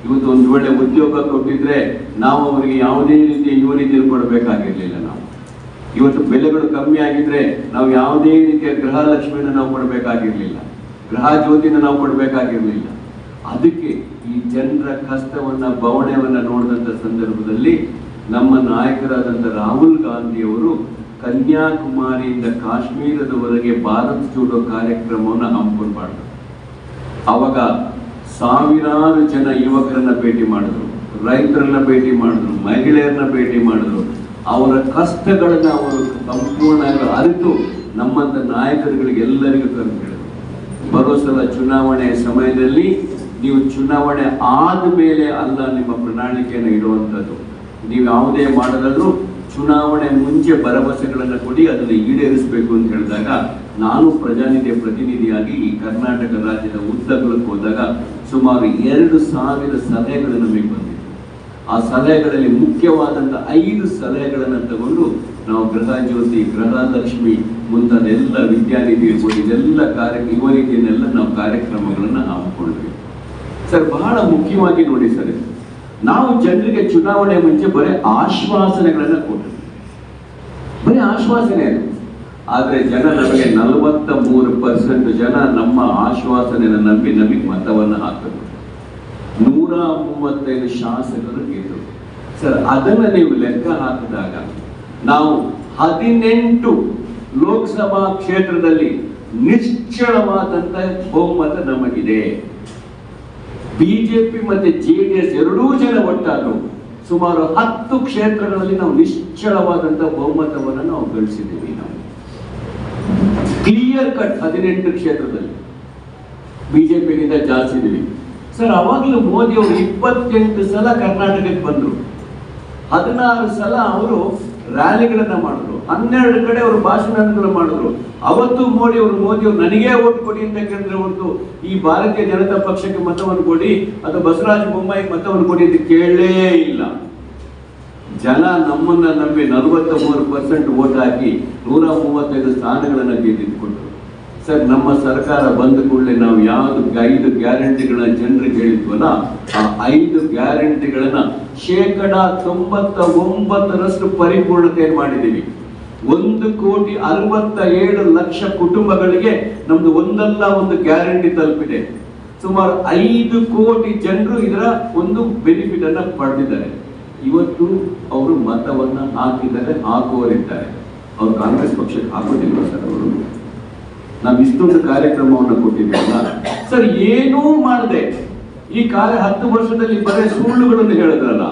ಇವತ್ತು ಒಂದು ವೇಳೆ ಉದ್ಯೋಗ ಕೊಟ್ಟಿದ್ರೆ ನಾವು ಅವರಿಗೆ ಯಾವುದೇ ರೀತಿಯ ಯೋನಿ ಕೊಡಬೇಕಾಗಿರ್ಲಿಲ್ಲ ನಾವು. ಇವತ್ತು ಬೆಲೆಗಳು ಕಮ್ಮಿ ಆಗಿದ್ರೆ ನಾವು ಯಾವುದೇ ರೀತಿಯ ಗೃಹಲಕ್ಷ್ಮಿಯನ್ನು ನಾವು ಕೊಡಬೇಕಾಗಿರ್ಲಿಲ್ಲ. ಗೃಹ ಜ್ಯೋತಿನ ನಾವು ಕೊಡಬೇಕಾಗಿರ್ಲಿಲ್ಲ. ಅದಕ್ಕೆ ಈ ಜನರ ಕಷ್ಟವನ್ನ ಬವಣೆಯನ್ನ ನೋಡಿದಂತ ಸಂದರ್ಭದಲ್ಲಿ ನಮ್ಮ ನಾಯಕರಾದಂಥ ರಾಹುಲ್ ಗಾಂಧಿಯವರು ಕನ್ಯಾಕುಮಾರಿಯಿಂದ ಕಾಶ್ಮೀರದವರೆಗೆ ಭಾರತ್ ಜೋಡೋ ಕಾರ್ಯಕ್ರಮವನ್ನು ಹಮ್ಮಿಕೊಂಡು ಮಾಡಿದ್ರು. ಅವಾಗ ಸಾವಿರಾರು ಜನ ಯುವಕರನ್ನ ಭೇಟಿ ಮಾಡಿದ್ರು, ರೈತರನ್ನ ಭೇಟಿ ಮಾಡಿದ್ರು, ಮಹಿಳೆಯರನ್ನ ಭೇಟಿ ಮಾಡಿದ್ರು. ಅವರ ಕಷ್ಟಗಳನ್ನ ಅವರು ಸಂಪೂರ್ಣ ಅರಿತು ನಮ್ಮಂತ ನಾಯಕರುಗಳಿಗೆ ಎಲ್ಲರಿಗೂ ಹೇಳಿದ್ರು. ಬರೋ ಸಲ ಚುನಾವಣೆ ಸಮಯದಲ್ಲಿ ನೀವು ಚುನಾವಣೆ ಆದ ಮೇಲೆ ಅಲ್ಲ ನಿಮ್ಮ ಪ್ರಣಾಳಿಕೆಯನ್ನು ಇಡುವಂಥದ್ದು. ನೀವು ಯಾವುದೇ ಮಾಡದಲ್ಲೂ ಚುನಾವಣೆ ಮುಂಚೆ ಭರವಸೆಗಳನ್ನು ಕೊಡಿ, ಅದನ್ನು ಈಡೇರಿಸಬೇಕು ಅಂತ ಹೇಳಿದಾಗ ನಾನು ಪ್ರಜಾನಿಧಿಯ ಪ್ರತಿನಿಧಿಯಾಗಿ ಈ ಕರ್ನಾಟಕ ರಾಜ್ಯದ ಉದ್ದಗಳಕ್ಕೆ ಹೋದಾಗ ಸುಮಾರು ಎರಡು ಸಾವಿರ ಸಲಹೆಗಳು ನಮಗೆ ಬಂದಿದೆ ಆ ಸಲಹೆಗಳಲ್ಲಿ ಮುಖ್ಯವಾದಂಥ ಐದು ಸಲಹೆಗಳನ್ನು ತಗೊಂಡು ನಾವು ಗೃಹ ಜ್ಯೋತಿ ಗೃಹಲಕ್ಷ್ಮಿ ಮುಂತಾದ ಎಲ್ಲ ವಿದ್ಯಾನಿಧಿ ಇದೆಲ್ಲ ಕಾರ್ಯ ಇವ ರೀತಿಯನ್ನೆಲ್ಲ ನಾವು ಕಾರ್ಯಕ್ರಮಗಳನ್ನು ಹಮ್ಮಿಕೊಂಡ್ವಿ ಸರ್, ಬಹಳ ಮುಖ್ಯವಾಗಿ ನೋಡಿ ಸರ್, ನಾವು ಜನರಿಗೆ ಚುನಾವಣೆ ಮುಂಚೆ ಬರೀ ಆಶ್ವಾಸನೆಗಳನ್ನ ಕೊಟ್ಟರು ಬರೀ ಆಶ್ವಾಸನೆ ಆದರೆ ಆದ್ರೆ ಜನ ನಮಗೆ ನಲವತ್ತ ಮೂರು ಪರ್ಸೆಂಟ್ ಜನ ನಮ್ಮ ಆಶ್ವಾಸನೆಯನ್ನು ನಂಬಿ ನಮಗೆ ಮತವನ್ನು ಹಾಕಿದ್ರು ನೂರ ಮೂವತ್ತೈದು ಶಾಸಕರು ಗೆದ್ದರು. ಸರ್, ಅದನ್ನ ನೀವು ಲೆಕ್ಕ ಹಾಕಿದಾಗ ನಾವು ಹದಿನೆಂಟು ಲೋಕಸಭಾ ಕ್ಷೇತ್ರದಲ್ಲಿ ನಿಶ್ಚಳವಾದಂತ ಬಹುಮತ ನಮಗಿದೆ. ಬಿಜೆಪಿ ಮತ್ತೆ ಎಸ್ ಎರಡೂ ಜನ ಒಟ್ಟಾದ್ರು ಸುಮಾರು ಹತ್ತು ಕ್ಷೇತ್ರಗಳಲ್ಲಿ ನಾವು ನಿಶ್ಚಳವಾದಂತಹ ಬಹುಮತವನ್ನು ನಾವು ಗಳಿಸಿದ್ದೀವಿ ನಾವು. ಕ್ಲಿಯರ್ ಕಟ್ ಹದಿನೆಂಟು ಕ್ಷೇತ್ರದಲ್ಲಿ ಬಿಜೆಪಿಗಿಂತ ಜಾಸ್ತಿ ಇದ್ದೀವಿ ಸರ್, ಅವಾಗಲೂ ಮೋದಿ ಅವರು ಇಪ್ಪತ್ತೆಂಟು ಸಲ ಕರ್ನಾಟಕಕ್ಕೆ ಬಂದರು. ಹದಿನಾರು ಸಲ ಅವರು ರ್ಯಾಲಿಗಳನ್ನ ಮಾಡಿದ್ರು. ಹನ್ನೆರಡು ಕಡೆ ಅವರು ಭಾಷಣಗಳು ಮಾಡಿದ್ರು. ಅವತ್ತು ಮೋದಿ ಅವರು ಮೋದಿ ಅವರು ನನಗೇ ಓಟ್ ಕೊಡಿ ಅಂತ ಕೇಳಿದ್ರೆ ಒಂದು ಈ ಭಾರತೀಯ ಜನತಾ ಪಕ್ಷಕ್ಕೆ ಮತವನ್ನು ಕೊಡಿ ಅಥವಾ ಬಸವರಾಜ ಬೊಮ್ಮಾಯಿ ಮತವನ್ನು ಕೊಡಿ ಅಂತ ಕೇಳಲೇ ಇಲ್ಲ. ಜನ ನಮ್ಮನ್ನ ನಂಬಿ ನಲವತ್ತ ಮೂರು ಪರ್ಸೆಂಟ್ ಓಟ್ ಹಾಕಿ ನೂರ ಮೂವತ್ತೈದು ಸ್ಥಾನಗಳನ್ನ ಗೆದ್ದಿಟ್ಕೊಂಡ್ರು ಸರ್, ನಮ್ಮ ಸರ್ಕಾರ ಬಂದ ಕೂಡಲೇ ನಾವು ಯಾವ್ದು ಐದು ಗ್ಯಾರಂಟಿಗಳನ್ನ ಜನರಿಗೆ ಹೇಳಿದ್ವಲ್ಲ, ಆ ಐದು ಗ್ಯಾರಂಟಿಗಳನ್ನ ಶೇಕಡ ತೊಂಬತ್ತ ಒಂಬತ್ತರಷ್ಟು ಪರಿಪೂರ್ಣತೆ ಮಾಡಿದ್ದೀವಿ. ಒಂದು ಕೋಟಿ ಅರವತ್ತ ಏಳು ಲಕ್ಷ ಕುಟುಂಬಗಳಿಗೆ ನಮ್ದು ಒಂದಲ್ಲ ಒಂದು ಗ್ಯಾರಂಟಿ ತಲುಪಿದೆ. ಸುಮಾರು ಐದು ಕೋಟಿ ಜನರು ಇದರ ಒಂದು ಬೆನಿಫಿಟ್ ಅನ್ನ ಪಡೆದಿದ್ದಾರೆ. ಇವತ್ತು ಅವರು ಮತವನ್ನ ಹಾಕಿದ್ದಾರೆ ಹಾಕುವರಿದ್ದಾರೆ ಅವ್ರು ಕಾಂಗ್ರೆಸ್ ಪಕ್ಷಕ್ಕೆ ಹಾಕೋದಿಲ್ಲ ಸರ್ ಅವರು? ನಾವು ಇಷ್ಟೊಂದು ಕಾರ್ಯಕ್ರಮವನ್ನು ಕೊಟ್ಟಿದ್ದೀವಲ್ಲ? ಸರ್, ಏನೂ ಮಾಡದೆ. ಈ ಕಾರ್ಯ ಹತ್ತು ವರ್ಷದಲ್ಲಿ ಬರೀ ಸುಳ್ಳುಗಳನ್ನು ಹೇಳಿದ್ರಲ್ಲ.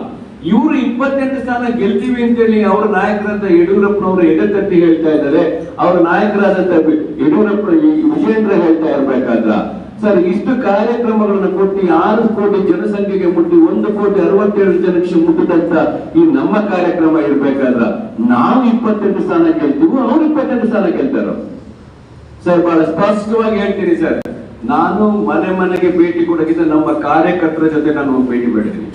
ಇವರು ಇಪ್ಪತ್ತೆಂಟು ಸ್ಥಾನ ಗೆಲ್ತೀವಿ ಅಂತೇಳಿ ಅವರ ನಾಯಕರಂತ ಯಡಿಯೂರಪ್ಪನವರು ಎದೆ ತಟ್ಟಿ ಹೇಳ್ತಾ ಇದ್ದಾರೆ. ಅವರ ನಾಯಕರಾದಂತ ಯಡಿಯೂರಪ್ಪ ವಿಜೇಂದ್ರ ಹೇಳ್ತಾ ಇರ್ಬೇಕಾದ್ರ. ಸರ್, ಇಷ್ಟು ಕಾರ್ಯಕ್ರಮಗಳನ್ನು ಕೊಟ್ಟು ಆರು ಕೋಟಿ ಜನಸಂಖ್ಯೆಗೆ ಮುಟ್ಟಿ, ಒಂದು ಕೋಟಿ ಅರವತ್ತೇಳು ಜನಕ್ಕೆ ಮುಟ್ಟಿದಂತ ಈ ನಮ್ಮ ಕಾರ್ಯಕ್ರಮ ಇರ್ಬೇಕಾದ್ರ, ನಾವು ಇಪ್ಪತ್ತೆಂಟು ಸ್ಥಾನ ಗೆಲ್ತೀವೋ ಅವ್ರು ಇಪ್ಪತ್ತೆಂಟು ಸ್ಥಾನ ಗೆಲ್ತಾರೋ? ಸರ್, ಬಹಳ ಸ್ಪಷ್ಟವಾಗಿ ಹೇಳ್ತೀನಿ ಸರ್. ನಾನು ಮನೆ ಮನೆಗೆ ಭೇಟಿ ಕೊಡೋಕ್ಕಿಂತ ನಮ್ಮ ಕಾರ್ಯಕರ್ತರ ಜೊತೆ ನಾನು ಭೇಟಿ ಮಾಡ್ತೀನಿ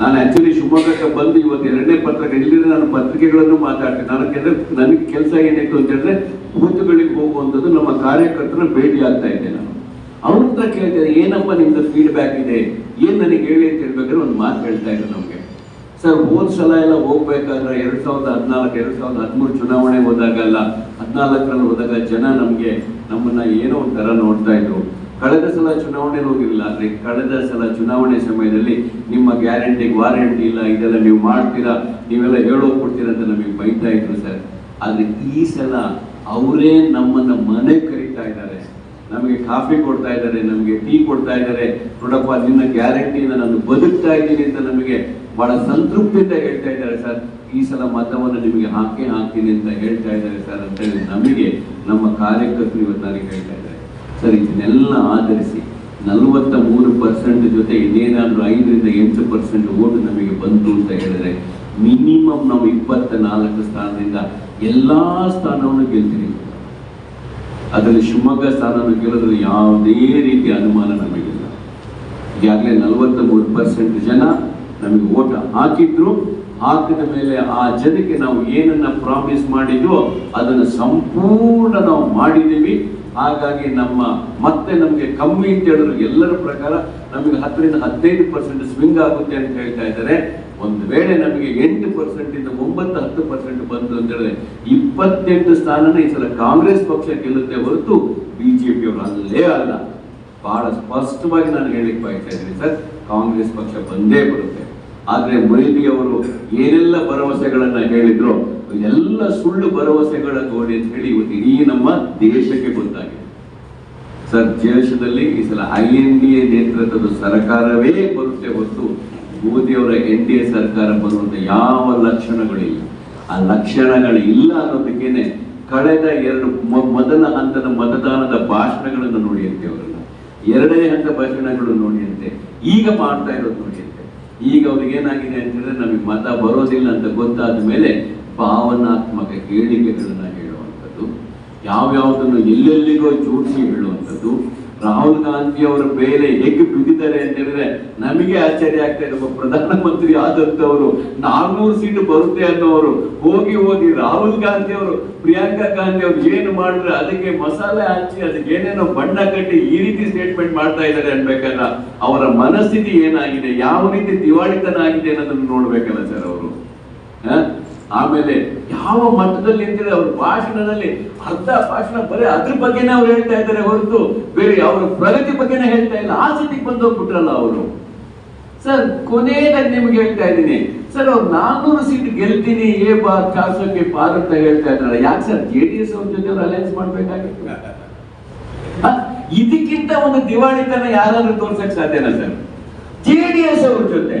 ನಾನು ಆಕ್ಚುಲಿ ಶಿವಮೊಗ್ಗಕ್ಕೆ ಬಂದು ಇವತ್ತು ಎರಡನೇ ಪತ್ರ ಇಲ್ಲಿಂದ ನಾನು ಪತ್ರಿಕೆಗಳನ್ನು ಮಾತಾಡ್ತೀನಿ. ನನಗೆ ನನಗೆ ಕೆಲಸ ಏನಿತ್ತು ಅಂತ ಹೇಳಿದ್ರೆ ಬೂತ್ಗಳಿಗೆ ಹೋಗುವಂಥದ್ದು ನಮ್ಮ ಕಾರ್ಯಕರ್ತರ ಭೇಟಿ ಆಗ್ತಾ ಇದ್ದೆ ನಾನು. ಅವ್ರ ಹತ್ರ ಕೇಳ್ತಾರೆ, ಏನಪ್ಪ ನಿಮ್ದು ಫೀಡ್ಬ್ಯಾಕ್ ಇದೆ? ಏನ್ ನನಗೆ ಹೇಳಿ ಅಂತ ಹೇಳ್ಬೇಕಾದ್ರೆ ಒಂದು ಮಾತು ಹೇಳ್ತಾ ಇದ್ರು ನಮ್ಗೆ ಸರ್ ಹೋದ ಸಲ ಎಲ್ಲ ಹೋಗ್ಬೇಕಾದ್ರೆ ಎರಡ್ ಸಾವಿರದ ಹದಿನಾಲ್ಕು, ಎರಡ್ ಸಾವಿರದ ಹದಿಮೂರು ಚುನಾವಣೆ ಹೋದಾಗಲ್ಲ ಹದಿನಾಲ್ಕರಲ್ಲಿ ಹೋದಾಗ ಜನ ನಮ್ಗೆ ನಮ್ಮನ್ನ ಏನೋ ಒಂಥರ ನೋಡ್ತಾ ಇದ್ರು. ಕಳೆದ ಸಲ ಚುನಾವಣೆ ಹೋಗಿರಲಿಲ್ಲ ಆದ್ರೆ ಕಳೆದ ಸಲ ಚುನಾವಣೆ ಸಮಯದಲ್ಲಿ ನಿಮ್ಮ ಗ್ಯಾರಂಟಿ, ವಾರಂಟಿ ಇಲ್ಲ, ಇದೆಲ್ಲ ನೀವು ಮಾಡ್ತೀರಾ, ನೀವೆಲ್ಲ ಹೇಳೋಗ್ಬಿಡ್ತೀರಾ ಅಂತ ನಮಗೆ ಬೈತಾ ಇದ್ರು ಸರ್. ಆದ್ರೆ ಈ ಸಲ ಅವರೇ ನಮ್ಮನ್ನ ಮನೆ ಕರೀತಾ ಇದ್ದಾರೆ. ನಮಗೆ ಕಾಫಿ ಕೊಡ್ತಾ ಇದ್ದಾರೆ, ನಮಗೆ ಟೀ ಕೊಡ್ತಾ ಇದ್ದಾರೆ. ನೋಡಪ್ಪ, ನಿನ್ನ ಗ್ಯಾರಂಟಿಯಿಂದ ನಾನು ಬದುಕ್ತಾ ಇದ್ದೀನಿ ಅಂತ ನಮಗೆ ಬಹಳ ಸಂತೃಪ್ತಿಯಿಂದ ಹೇಳ್ತಾ ಇದ್ದಾರೆ ಸರ್. ಈ ಸಲ ಮತವನ್ನು ನಿಮಗೆ ಹಾಕಿ ಹಾಕ್ತೀನಿ ಅಂತ ಹೇಳ್ತಾ ಇದ್ದಾರೆ ಸರ್ ಅಂತ ಹೇಳಿ ನಮಗೆ ನಮ್ಮ ಕಾರ್ಯಕರ್ತರು ಇವತ್ತು ಹೇಳ್ತಾ ಇದ್ದಾರೆ. ಸರ್, ಇದನ್ನೆಲ್ಲ ಆಧರಿಸಿ ನಲವತ್ತ ಮೂರು ಪರ್ಸೆಂಟ್ ಜೊತೆ ಇನ್ನೇನಾದ್ರೂ ಐದರಿಂದ ಎಂಟು ಪರ್ಸೆಂಟ್ ಓಟು ನಮಗೆ ಬಂತು ಅಂತ ಹೇಳಿದ್ರೆ ಮಿನಿಮಮ್ ನಾವು ಇಪ್ಪತ್ತ ನಾಲ್ಕು ಸ್ಥಾನದಿಂದ ಎಲ್ಲಾ ಸ್ಥಾನವನ್ನು ಗೆಲ್ತೀವಿ. ಅದರಲ್ಲಿ ಶಿವಮೊಗ್ಗ ಸ್ಥಾನವನ್ನು ಗೆಲ್ಲೋದ್ರಲ್ಲಿ ಯಾವುದೇ ರೀತಿಯ ಅನುಮಾನ ನಮಗಿಲ್ಲ. ಈಗಾಗಲೇ ನಲವತ್ತ ಮೂರು ಪರ್ಸೆಂಟ್ ಜನ ನಮಗೆ ಓಟ ಹಾಕಿದ್ರು, ಹಾಕಿದ ಮೇಲೆ ಆ ಜನಕ್ಕೆ ನಾವು ಏನನ್ನ ಪ್ರಾಮಿಸ್ ಮಾಡಿದ್ವೋ ಅದನ್ನು ಸಂಪೂರ್ಣ ನಾವು ಮಾಡಿದ್ದೀವಿ. ಹಾಗಾಗಿ ನಮ್ಮ ಮತ್ತೆ ನಮಗೆ ಕಮ್ಮಿ ಅಂತ ಹೇಳಿದ್ರು ಎಲ್ಲರ ಪ್ರಕಾರ ನಮಗೆ ಹತ್ತರಿಂದ ಹದಿನೈದು ಪರ್ಸೆಂಟ್ ಸ್ವಿಂಗ್ ಆಗುತ್ತೆ ಅಂತ ಹೇಳ್ತಾ ಇದ್ದಾರೆ. ಒಂದು ವೇಳೆ ನಮಗೆ ಎಂಟು ಪರ್ಸೆಂಟ್ ಇಂದ ಒಂಬತ್ತು, ಹತ್ತು ಪರ್ಸೆಂಟ್ ಬಂತು ಅಂತ ಹೇಳಿದ್ರೆ ಇಪ್ಪತ್ತೆಂಟು ಸ್ಥಾನನ ಈ ಸಲ ಕಾಂಗ್ರೆಸ್ ಪಕ್ಷ ಗೆಲ್ಲುತ್ತೆ ಹೊರತು ಬಿಜೆಪಿ ಅವರು ಅಲ್ಲೇ ಅಲ್ಲ. ಬಹಳ ಸ್ಪಷ್ಟವಾಗಿ ನಾನು ಹೇಳಿಕ್ ಬಯಸ್ತಾ ಇದ್ದೀನಿ ಸರ್, ಕಾಂಗ್ರೆಸ್ ಪಕ್ಷ ಬಂದೇ ಬರುತ್ತೆ. ಆದ್ರೆ ಮೊಯ್ಲಿ ಅವರು ಏನೆಲ್ಲ ಭರವಸೆಗಳನ್ನ ಹೇಳಿದ್ರು ಎಲ್ಲ ಸುಳ್ಳು ಭರವಸೆಗಳ ಗೋಡೆ ಅಂತ ಹೇಳಿ ಇವತ್ತು ಇಡೀ ನಮ್ಮ ದೇಶಕ್ಕೆ ಗೊತ್ತಾಗಿದೆ. ಸರ್, ದೇಶದಲ್ಲಿ ಈ ಸಲ ಐ ಎನ್ ಡಿ ಎ ನೇತೃತ್ವದ ಸರ್ಕಾರವೇ ಬರುತ್ತೆ ಹೊತ್ತು ಮೋದಿಯವರ ಎನ್ ಡಿ ಎ ಸರ್ಕಾರ ಬರುವಂತ ಯಾವ ಲಕ್ಷಣಗಳಿಲ್ಲ. ಆ ಲಕ್ಷಣಗಳು ಇಲ್ಲ ಅನ್ನೋದಕ್ಕೇನೆ ಕಳೆದ ಎರಡು ಮೊದಲ ಹಂತದ ಮತದಾನದ ಭಾಷಣಗಳನ್ನು ನೋಡಿಯಂತೆ ಅವರನ್ನ. ಎರಡನೇ ಹಂತ ಭಾಷಣಗಳು ನೋಡಿಯಂತೆ ಈಗ ಮಾಡ್ತಾ ಇರೋದು ನೋಡಿಯಂತೆ ಈಗ ಅವ್ರಿಗೆ ಏನಾಗಿದೆ ಅಂತಂದ್ರೆ ನಮಗೆ ಮತ ಬರೋದಿಲ್ಲ ಅಂತ ಗೊತ್ತಾದ ಮೇಲೆ ಭಾವನಾತ್ಮಕ ಕೇಳಿಕೆಗಳನ್ನ ಹೇಳುವಂಥದ್ದು, ಯಾವ್ಯಾವುದನ್ನು ಎಲ್ಲೆಲ್ಲಿಗೋ ಜೋಡಿಸಿ ಹೇಳುವಂಥದ್ದು ರಾಹುಲ್ ಗಾಂಧಿ ಅವರ ಬೇರೆ ಹೇಗೆ ಬಿದ್ದಿದ್ದಾರೆ ಅಂತ ಹೇಳಿದ್ರೆ ನಮಗೆ ಆಶ್ಚರ್ಯ ಆಗ್ತಾ ಇದೆ. ಪ್ರಧಾನಮಂತ್ರಿ ಆದಂತವರು ನಾಲ್ನೂರು ಸೀಟ್ ಬರುತ್ತೆ ಅನ್ನೋರು, ಹೋಗಿ ಹೋಗಿ ರಾಹುಲ್ ಗಾಂಧಿ ಅವರು, ಪ್ರಿಯಾಂಕಾ ಗಾಂಧಿ ಅವರು ಏನು ಮಾಡಿದ್ರೆ ಅದಕ್ಕೆ ಮಸಾಲೆ ಹಚ್ಚಿ ಅದಕ್ಕೆ ಏನೇನೋ ಬಣ್ಣ ಕಟ್ಟಿ ಈ ರೀತಿ ಸ್ಟೇಟ್ಮೆಂಟ್ ಮಾಡ್ತಾ ಇದ್ದಾರೆ ಅನ್ಬೇಕಲ್ಲ. ಅವರ ಮನಸ್ಥಿತಿ ಏನಾಗಿದೆ? ಯಾವ ರೀತಿ ದಿವಾಳಿತನ ಆಗಿದೆ ಅನ್ನೋದನ್ನು ನೋಡ್ಬೇಕಲ್ಲ ಸರ್ ಅವರು? ಆಮೇಲೆ ಯಾವ ಮಟ್ಟದಲ್ಲಿ ನಿಂತಿದೆ ಅವ್ರ ಭಾಷಣದಲ್ಲಿ ಅರ್ಧ ಭಾಷಣ ಬರೀ ಅದ್ರ ಬಗ್ಗೆನೇ ಅವ್ರು ಹೇಳ್ತಾ ಇದ್ದಾರೆ ಹೊರತು ಬೇರೆ ಅವ್ರ ಪ್ರಗತಿ ಬಗ್ಗೆನೇ ಹೇಳ್ತಾ ಇಲ್ಲ. ಆ ಸ್ಥಿತಿಗೆ ಬಂದೋಗ್ಬಿಟ್ರಲ್ಲ ಅವರು. ಸರ್, ಕೊನೆಯದಾಗಿ ನಿಮ್ಗೆ ಹೇಳ್ತಾ ಇದ್ದೀನಿ. ಸರ್, ಅವ್ರು ನಾನ್ನೂರು ಸೀಟ್ ಗೆಲ್ತೀನಿ, ಏ ಬಾ ಕಾಸೋಕೆ ಪಾರ್ ಅಂತ ಹೇಳ್ತಾ ಇದ್ದಾರೆ ಯಾಕೆ ಸರ್? ಜೆ ಡಿ ಎಸ್ ಅವ್ರ ಜೊತೆ ಅವ್ರು ಅಲಯನ್ಸ್ ಮಾಡ್ಬೇಕಾಗಿತ್ತು? ಇದಕ್ಕಿಂತ ಒಂದು ದಿವಾಳಿತನ ಯಾರಾದ್ರೂ ತೋರ್ಸಕ್ ಸಾಧ್ಯನಾ ಸರ್? ಜೆ ಡಿ ಎಸ್ ಅವ್ರ ಜೊತೆ.